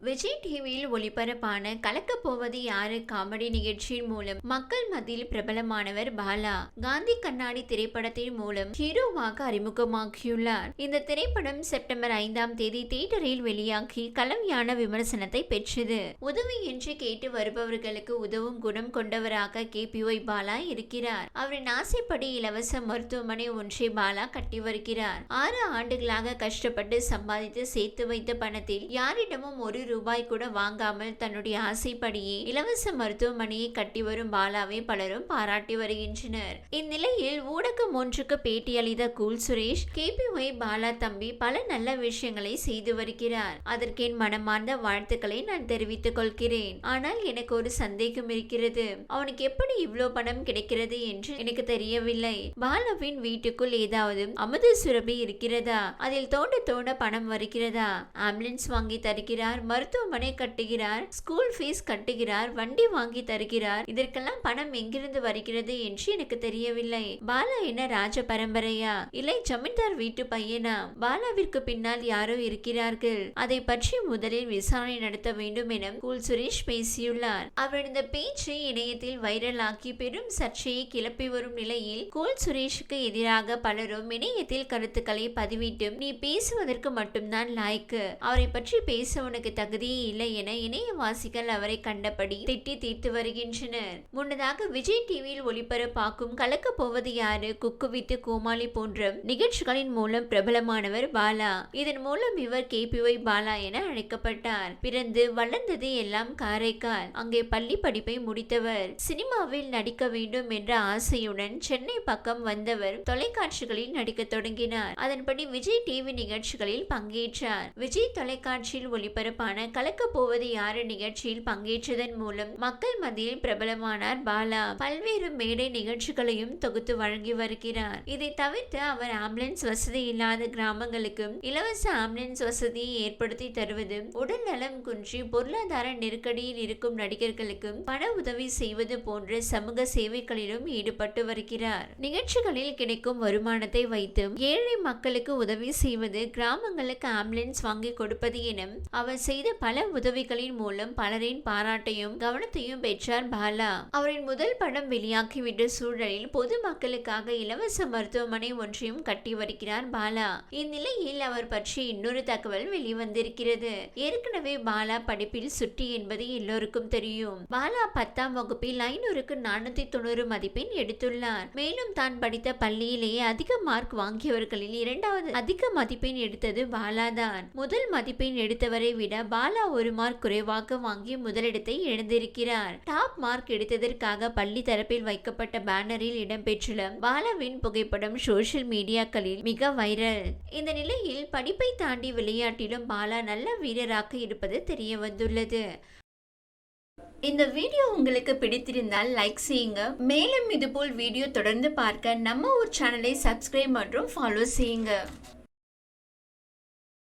விஜய் டிவியில் ஒளிபரப்பான கலக்கப்போவது யாரு காமெடி நிகழ்ச்சியின் மூலம் மக்கள் மத்தியில் பிரபலமானவர் பாலா. காந்தி கண்ணாடி திரைப்படத்தின் மூலம் ஹீரோவாக அறிமுகமாகியுள்ளார். இந்த திரைப்படம் செப்டம்பர் ஐந்தாம் தேதி தியேட்டரில் வெளியாகி கலவையான விமர்சனத்தை பெற்றது. உதவி என்று கேட்டு வருபவர்களுக்கு உதவும் குணம் கொண்டவராக கே. பி. ஒய். பாலா இருக்கிறார். அவரின் ஆசைப்படி இலவச மருத்துவமனை ஒன்றை பாலா கட்டி வருகிறார். ஆறு ஆண்டுகளாக கஷ்டப்பட்டு சம்பாதித்து சேர்த்து வைத்த பணத்தில் யாரிடமும் ஒரு ரூபாய் கூட வாங்காமல் தன்னுடைய ஆசைப்படியே இலவச மருத்துவமனையை கட்டி வரும் பாலாவை பலரும் பாராட்டி வருகின்றனர். இந்நிலையில் ஊடகம் ஒன்றுக்கு பேட்டியளித்த கூல் சுரேஷ் கேபிஒய் பாலா தம்பி பல நல்ல விஷயங்களை செய்து வருகிறார். அதற்கு என் மனமார்ந்த வாழ்த்துக்களை நான் தெரிவித்துக் கொள்கிறேன். ஆனால் எனக்கு ஒரு சந்தேகம் இருக்கிறது. அவனுக்கு எப்படி இவ்வளவு பணம் கிடைக்கிறது என்று எனக்கு தெரியவில்லை. பாலாவின் வீட்டுக்குள் ஏதாவது அமுத சுரபி இருக்கிறதா? அதில் தோண்ட தோண்ட பணம் வருகிறதா? ஆம்புலன்ஸ் வாங்கி தருகிறார் மருத்துவமனை கட்டுகிறார் ஸ்கூல் ஃபீஸ் கட்டுகிறார் வண்டி வாங்கி தருகிறார். இதற்கெல்லாம் பணம் எங்கிருந்து வருகிறது என்று எனக்கு தெரியவில்லை. பாலா என்ன ராஜ பரம்பரையா இல்லை ஜமீன்தார் வீட்டு பையனா? பாலாவிற்கு பின்னால் யாரோ இருக்கிறார்கள். அதை பற்றி முதலில் விசாரணை நடத்த வேண்டும் என கூல் சுரேஷ் பேசியுள்ளார். அவரது பேச்சு இணையத்தில் வைரலாக்கி பெரும் சர்ச்சையை கிளப்பி வரும் நிலையில் கூல் சுரேஷுக்கு எதிராக பலரும் இணையத்தில் கருத்துக்களை பதிவிட்டும் நீ பேசுவதற்கு மட்டும்தான் லாய்க்கு. அவரை பற்றி பேச உனக்கு தகுதியே இல்லை என இணையவாசிகள் அவரை கண்டபடி திட்டி தீர்த்து வருகின்றனர். முன்னதாக விஜய் டிவியில் ஒளிபரப்பாக்கும் கலக்க போவது யாரு? குக்கு வித்து கோமாளி போன்ற நிகழ்ச்சிகளின் மூலம் பிரபலமானவர் பாலா. இதன் மூலம் இவர் கேபிஒய் பாலா என அழைக்கப்பட்டார். பிறந்து வளர்ந்தது எல்லாம் காரைக்கால். அங்கே பள்ளி படிப்பை முடித்தவர். சினிமாவில் நடிக்க வேண்டும் என்ற ஆசையுடன் சென்னை பக்கம் வந்தவர் தொலைக்காட்சிகளில் நடிக்க தொடங்கினார். அதன்படி விஜய் டிவி நிகழ்ச்சிகளில் பங்கேற்றார். விஜய் தொலைக்காட்சியில் ஒளிபரப்பான கலக்கப்போவது யாரு நிகழ்ச்சியில் பங்கேற்றதன் மூலம் மக்கள் மத்தியில் பிரபலமானார் பாலா. பல்வேறு மேடை நிகழ்ச்சிகளையும் தொகுத்து வழங்கி வருகிறார். இதை தவிர்த்து அவர் ஆம்புலன்ஸ் வசதி இல்லாத கிராமங்களுக்கும் இலவச ஆம்புலன்ஸ் வசதியை ஏற்படுத்தி தருவது உடல் நலம் குன்றி பொருளாதார நெருக்கடியில் இருக்கும் நடிகர்களுக்கும் பண உதவி செய்வது போன்ற சமூக சேவைகளிலும் ஈடுபட்டு வருகிறார். நிகழ்ச்சிகளில் கிடைக்கும் வருமானத்தை வைத்து ஏழை மக்களுக்கு உதவி செய்வது கிராமங்களுக்கு ஆம்புலன்ஸ் வாங்கி கொடுப்பது என அவர் செய்த பல உதவிகளின் மூலம் பலரின் பாராட்டையும் கவனத்தையும் பெற்றார் பாலா. அவரின் முதல் படம் வெளியாகிவிட்ட சூழலில் பொதுமக்களுக்காக இலவச மருத்துவமனை ஒன்றையும் கட்டி வருகிறார் பாலா. இந்நிலையில் அவர் பற்றி இன்னொரு தகவல் வெளிவந்திருக்கிறது. ஏற்கனவே பாலா படிப்பில் சுட்டி என்பது எல்லோருக்கும் தெரியும். பாலா பத்தாம் வகுப்பில் ஐநூறுக்கு நானூத்தி தொண்ணூறு மதிப்பெண் எடுத்துள்ளார். மேலும் தான் படித்த பள்ளியிலேயே அதிக மார்க் வாங்கியவர்களில் இரண்டாவது அதிக மதிப்பெண் எடுத்தது பாலா தான் முதல் மதிப்பெண் எடுத்தவரை விட பாலா ஒரு மார்க் குறைவாக வாங்கி முதலிடத்தை இழந்திருக்கிறார் டாப் மார்க் எடுத்ததற்காக பள்ளி தரப்பில் வைக்கப்பட்ட பேனரில் இடம்பெற்றுள்ள பாலாவின் புகைப்படம் சோஷியல் மீடியாக்களில் மிக வைரல் இந்த நிலையில் படிப்பை தாண்டி விளையாட்டிலும் பாலா நல்ல வீரராக இருப்பது தெரிய வந்துள்ளது. இந்த வீடியோ உங்களுக்கு பிடித்திருந்தால் லைக் செய்யுங்க. மேலும் இதுபோல் வீடியோ தொடர்ந்து பார்க்க நம்ம ஒரு சேனலை சப்ஸ்கிரைப் மற்றும் ஃபாலோ செய்யுங்க.